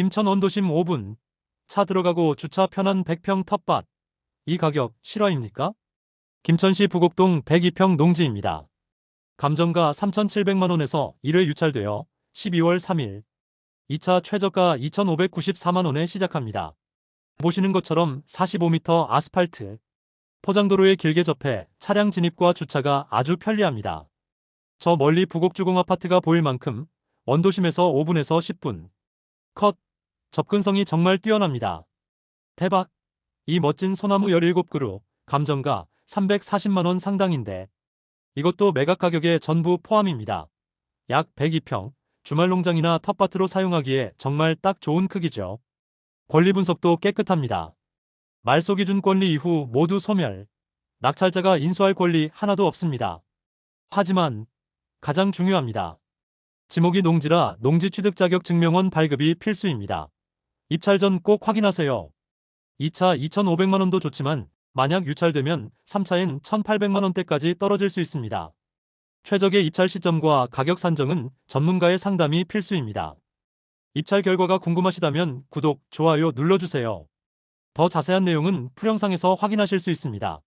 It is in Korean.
김천 원 도심 5분. 차 들어가고 주차 편한 100평 텃밭. 이 가격 실화입니까? 김천시 부곡동 102평 농지입니다. 감정가 3,700만원에서 1회 유찰되어 12월 3일 2차 최저가 2,594만원에 시작합니다. 보시는 것처럼 45m 아스팔트, 포장도로에 길게 접해 차량 진입과 주차가 아주 편리합니다. 저 멀리 부곡주공 아파트가 보일 만큼 원도심에서 5분에서 10분. 컷. 접근성이 정말 뛰어납니다. 대박. 이 멋진 소나무 17그루, 감정가 340만원 상당인데 이것도 매각 가격에 전부 포함입니다. 약 102평, 주말 농장이나 텃밭으로 사용하기에 정말 딱 좋은 크기죠. 권리 분석도 깨끗합니다. 말소 기준 권리 이후 모두 소멸. 낙찰자가 인수할 권리 하나도 없습니다. 하지만 가장 중요합니다. 지목이 농지라 농지 취득 자격 증명원 발급이 필수입니다. 입찰 전 꼭 확인하세요. 2차 2,500만원도 좋지만 만약 유찰되면 3차엔 1,800만원대까지 떨어질 수 있습니다. 최적의 입찰 시점과 가격 산정은 전문가의 상담이 필수입니다. 입찰 결과가 궁금하시다면 구독, 좋아요 눌러주세요. 더 자세한 내용은 풀영상에서 확인하실 수 있습니다.